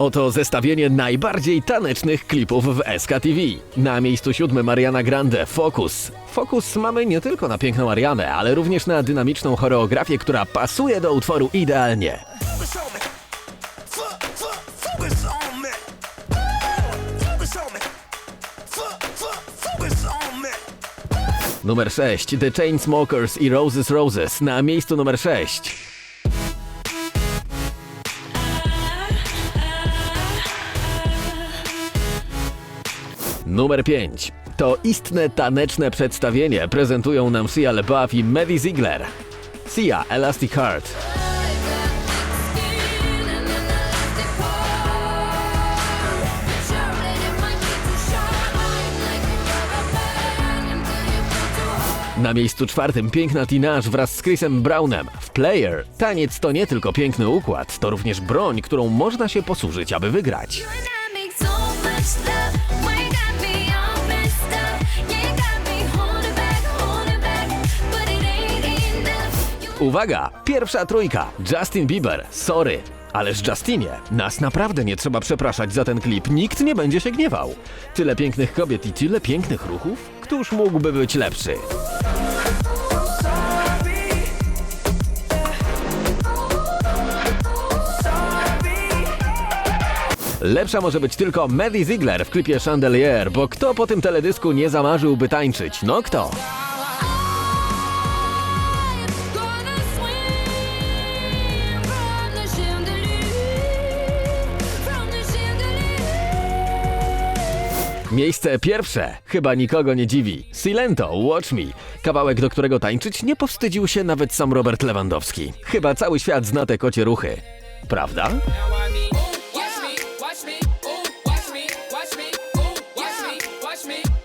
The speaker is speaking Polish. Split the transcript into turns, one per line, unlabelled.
Oto zestawienie najbardziej tanecznych klipów w SKTV. Na miejscu siódmym Mariana Grande, Focus. Fokus mamy nie tylko na piękną Arianę, ale również na dynamiczną choreografię, która pasuje do utworu idealnie. Numer 6 The Chainsmokers i Roses Roses na miejscu numer 6. Numer 5. To istne taneczne przedstawienie prezentują nam Sia LeBuff i Maddie Ziegler. Sia Elastic Heart. Na miejscu czwartym piękna Tinaż wraz z Chrisem Brownem w Player. Taniec to nie tylko piękny układ, to również broń, którą można się posłużyć, aby wygrać. Uwaga! Pierwsza trójka. Justin Bieber. Sorry. Ależ Justinie, nas naprawdę nie trzeba przepraszać za ten klip. Nikt nie będzie się gniewał. Tyle pięknych kobiet i tyle pięknych ruchów. Któż mógłby być lepszy? Lepsza może być tylko Maddie Ziegler w klipie Chandelier, bo kto po tym teledysku nie zamarzyłby tańczyć? No kto? Miejsce pierwsze. Chyba nikogo nie dziwi. Silento, Watch Me. Kawałek, do którego tańczyć nie powstydził się nawet sam Robert Lewandowski. Chyba cały świat zna te kocie ruchy. Prawda?
Watch me, watch me, ooh, watch me, watch me, ooh, watch me, watch me.